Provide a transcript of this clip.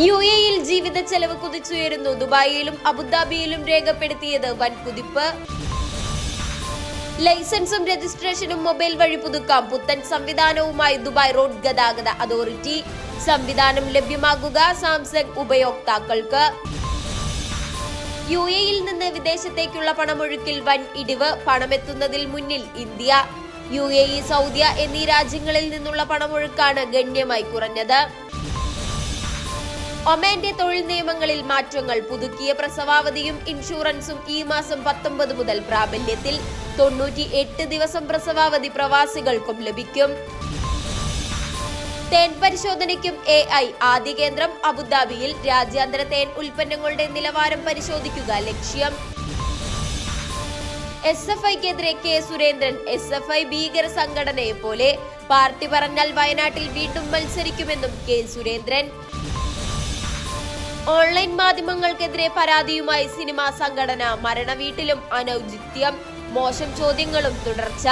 U എയിൽ ജീവിത ചെലവ് കുതിച്ചുയരുന്നു. ദുബായിയിലും അബുദാബിയിലും രേഖപ്പെടുത്തിയത് വൻ കുതിപ്പ്. ലൈസൻസും രജിസ്ട്രേഷനും മൊബൈൽ വഴി പുതുക്കാം. പുത്തൻ സംവിധാനവുമായി ദുബായ് റോഡ് ഗതാഗത അതോറിറ്റി. സംവിധാനം ലഭ്യമാകുക സാംസങ് ഉപയോക്താക്കൾക്ക്. യു എയിൽ നിന്ന് വിദേശത്തേക്കുള്ള പണമൊഴുക്കിൽ വൻ ഇടിവ്. പണമെത്തുന്നതിൽ മുന്നിൽ ഇന്ത്യ. യു എ ഇ സൗദിയ എന്നീ രാജ്യങ്ങളിൽ നിന്നുള്ള പണമൊഴുക്കാണ് ഗണ്യമായി കുറഞ്ഞത്. ഒമാന്റെ തൊഴിൽ നിയമങ്ങളിൽ മാറ്റങ്ങൾ പുതുക്കിയ പ്രസവാവധിയും ഇൻഷുറൻസും ഈ മാസം പത്തൊമ്പത് മുതൽ പ്രാബല്യത്തിൽ. തൊണ്ണൂറ്റി എട്ട് ദിവസം പ്രസവാവധി പ്രവാസികൾക്കും ലഭിക്കും. തേൻ പരിശോധനയ്ക്കും എ ഐ ആദ്യ കേന്ദ്രം അബുദാബിയിൽ. രാജ്യാന്തര തേൻ ഉൽപ്പന്നങ്ങളുടെ നിലവാരം പരിശോധിക്കുക ലക്ഷ്യം. S F ഐക്കെതിരെ K Surendran S F I ഭീകര സംഘടനയെ പോലെ പാർട്ടി പറഞ്ഞാൽ വയനാട്ടിൽ വീണ്ടും മത്സരിക്കുമെന്നും കെ സുരേന്ദ്രൻ. ഓൺലൈൻ മാധ്യമങ്ങൾക്കെതിരെ പരാതിയുമായി സിനിമാ സംഘടന മരണവീട്ടിലും അനൌചിത്യം മോശം ചോദ്യങ്ങളും തുടർച്ച.